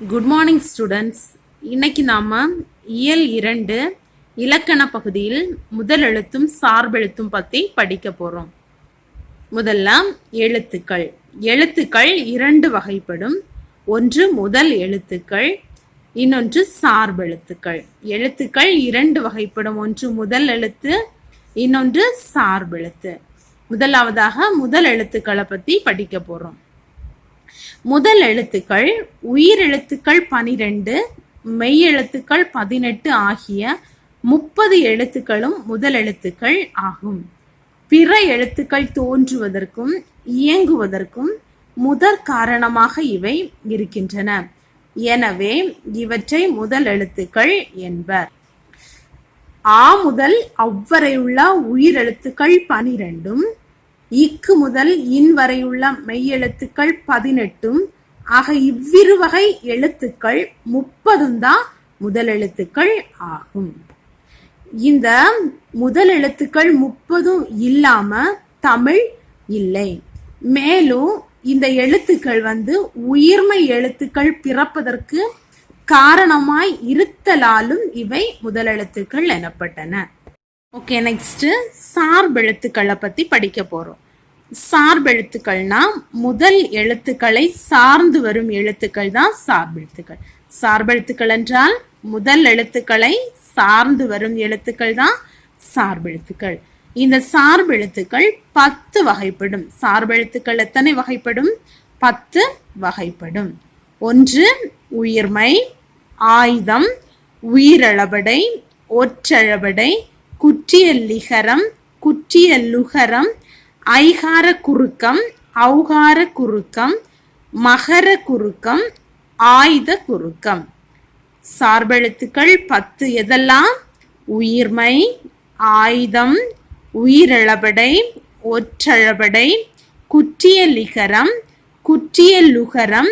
Good morning students இன்னைக்கு நாம இயல் இரண்டு இலக்கண பகுதியில் முதல் எழுத்தும் சார்பெழுத்தும் பற்றி படிக்க போகிறோம் முதல்ல எழுத்துக்கள். எழுத்துக்கள் இரண்டு வகைப்படும். ஒன்று முதல் எழுத்துக்கள் இன்னொன்று சார்பெழுத்துக்கள் எழுத்துக்கள். இரண்டு வகைப்படும். ஒன்று முதல் எழுத்து இன்னொன்று சார்பெழுத்து முதலாவதாக முதல் எழுத்துக்களை பற்றி படிக்க போகிறோம் முதல் எழுத்துக்கள் உயிர் எழுத்துக்கள் பனிரெண்டு மெய் எழுத்துக்கள் பதினெட்டு ஆகிய முப்பது எழுத்துக்களும் முதல் எழுத்துக்கள் ஆகும். பிற எழுத்துக்கள் தோன்றுவதற்கும் இயங்குவதற்கும் முதற் காரணமாக இவை இருக்கின்றன. எனவே இவற்றை முதல் எழுத்துக்கள் என்பர். ஆ முதல் அவ்வரையுள்ள உயிரெழுத்துக்கள் பனிரெண்டும் இக்கு முதல் இன் வரையுள்ள மெய்யெழுத்துக்கள் பதினெட்டும் ஆக இவ்விரு வகை எழுத்துக்கள் முப்பதும் தான் முதல் எழுத்துக்கள் ஆகும். இந்த முதல் எழுத்துக்கள் முப்பதும் இல்லாம தமிழ் இல்லை. மேலும் இந்த எழுத்துக்கள் வந்து உயிர்மை எழுத்துக்கள் பிறப்பதற்கு காரணமாய் இருத்தலாலும் இவை முதல் எழுத்துக்கள் எனப்பட்டன. ஓகே நெக்ஸ்ட்டு சார்பெழுத்துக்களை பற்றி படிக்க போகிறோம் சார்பெழுத்துக்கள்னா முதல் எழுத்துக்களை சார்ந்து வரும் எழுத்துக்கள் தான் சார்பெழுத்துக்கள் சார்பெழுத்துக்கள் என்றால் முதல் எழுத்துக்களை சார்ந்து வரும் எழுத்துக்கள் தான் சார்பெழுத்துக்கள் இந்த சார்பெழுத்துக்கள் பத்து வகைப்படும். சார்பெழுத்துக்கள் எத்தனை வகைப்படும்? பத்து வகைப்படும். ஒன்று உயிர்மை. ஆயுதம். உயிரளபடை ஒற்றளபடை குற்றியல்லிகரம் குற்றியல்லுகரம் ஐகார குறுக்கம் ஔகார குறுக்கம் மகர குறுக்கம் ஆயுத குறுக்கம் சார்பெழுத்துக்கள் பத்து எதெல்லாம்? உயிர்மை ஆயுதம் உயிரிழபடை ஒற்றளபடை குற்றியலிகரம் குற்றியலுகரம்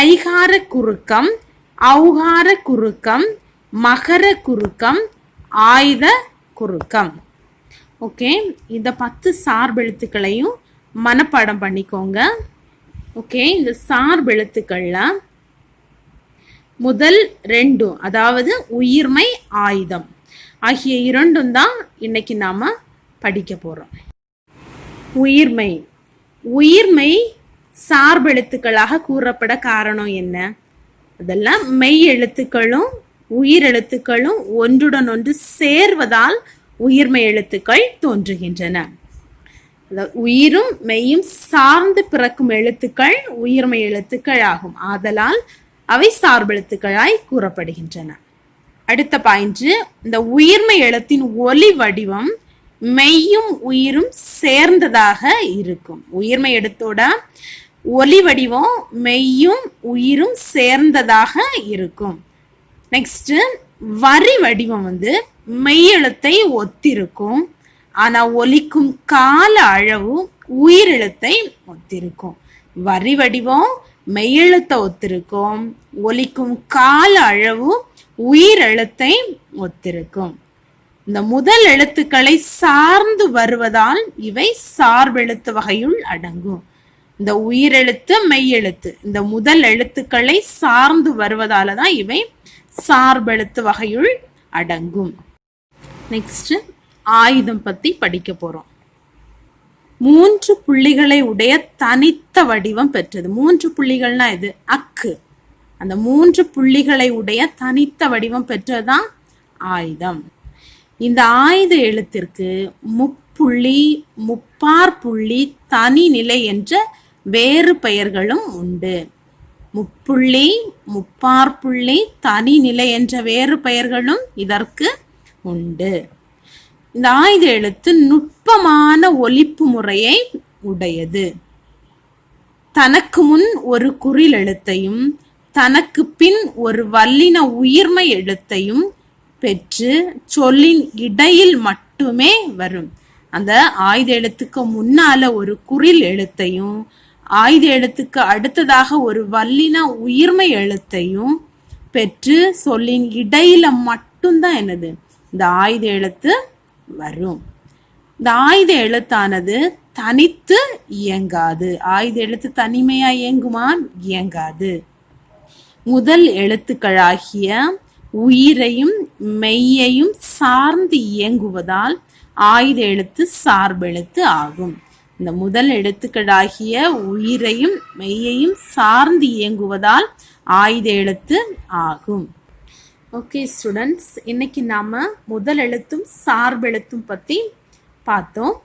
ஐகார குறுக்கம் ஔகார குறுக்கம் மகர குறுக்கம் ஆயுத குறுக்கம் ஓகே இந்த பத்து சார்பெழுத்துக்களையும் மனப்பாடம் பண்ணிக்கோங்க. ஓகே இந்த சார்பெழுத்துக்களில் முதல் ரெண்டும் அதாவது உயிர்மை ஆயுதம். ஆகிய இரண்டும் தான் இன்னைக்கு நாம் படிக்க போகிறோம் உயிர்மை. உயிர்மை சார்பெழுத்துக்களாக கூறப்பட காரணம் என்ன? அதெல்லாம் மெய் எழுத்துக்களும் உயிர் எழுத்துக்களும் ஒன்றுடன் ஒன்று சேர்வதால் உயிர்மை எழுத்துக்கள் தோன்றுகின்றன. உயிரும் மெய்யும் சார்ந்து பிறக்கும் எழுத்துக்கள் உயிர்மை எழுத்துக்கள் ஆகும். ஆதலால் அவை சார்பெழுத்துக்களாய் கூறப்படுகின்றன. அடுத்த பாயிண்ட் இந்த உயிர்மை எழுத்தின் ஒலி வடிவம் மெய்யும் உயிரும் சேர்ந்ததாக இருக்கும். உயிர்மை எழுத்தோட ஒலி வடிவம் மெய்யும் உயிரும் சேர்ந்ததாக இருக்கும். நெக்ஸ்ட் வரி வடிவம் வந்து மெய்யெழுத்தை ஒத்திருக்கும். ஆனா ஒலிக்கும் கால அளவு உயிரெழுத்தை ஒத்திருக்கும். வரி வடிவம் மெய்யெழுத்தை ஒத்திருக்கும். ஒலிக்கும் கால அளவு உயிரெழுத்தை ஒத்திருக்கும். இந்த முதல் எழுத்துக்களை சார்ந்து வருவதால் இவை சார்பெழுத்து வகையுள் அடங்கும். இந்த உயிரெழுத்து மெய்யெழுத்து இந்த முதல் எழுத்துக்களை சார்ந்து வருவதால தான் இவை சார்பெழுத்து வகையுள் அடங்கும். நெக்ஸ்ட் ஆயுதம் பத்தி படிக்க போறோம். மூன்று புள்ளிகளை உடைய தனித்த வடிவம் பெற்றது. மூன்று புள்ளிகள்னா இது அக்கு. அந்த மூன்று புள்ளிகளை உடைய தனித்த வடிவம் பெற்றதுதான் ஆயுதம். இந்த ஆயுத எழுத்திற்கு முப்புள்ளி முப்பார் புள்ளி தனி நிலை என்ற வேறு பெயர்களும் உண்டு. முப்புள்ளி முப்பார் புள்ளி என்ற வேறு பெயர்களும் இதற்கு உண்டு. இந்த ஆயுத எழுத்து நுட்பமான ஒலிப்பு முறையை உடையது. தனக்கு முன் ஒரு குறில் எழுத்தையும் தனக்கு பின் ஒரு வல்லின உயிர்மை எழுத்தையும் பெற்று சொல்லின் இடையில் மட்டுமே வரும். அந்த ஆயுத எழுத்துக்கு முன்னால ஒரு குறில் எழுத்தையும் ஆயுத எழுத்துக்கு அடுத்ததாக ஒரு வல்லின உயிர்மை எழுத்தையும் பெற்று சொல்லின் இடையில மட்டும்தான் என்னது? இந்த ஆயுத எழுத்து வரும். இந்த ஆயுத எழுத்தானது தனித்து இயங்காது. ஆயுத எழுத்து தனிமையா இயங்குமான் இயங்காது. முதல் எழுத்துக்களாகிய உயிரையும் மெய்யையும் சார்ந்து இயங்குவதால் ஆயுத எழுத்து சார்பெழுத்து ஆகும். இந்த முதல் எழுத்துக்களாகிய உயிரையும் மெய்யையும் சார்ந்து இயங்குவதால் ஆயுத எழுத்து ஆகும். ஓகே ஸ்டூடெண்ட்ஸ் இன்னைக்கு நாம முதல் எழுத்தும் சார்பெழுத்தும் பற்றி பார்த்தோம்.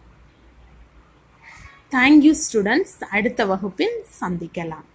தேங்க்யூ ஸ்டூடெண்ட்ஸ் அடுத்த வகுப்பில் சந்திக்கலாம்.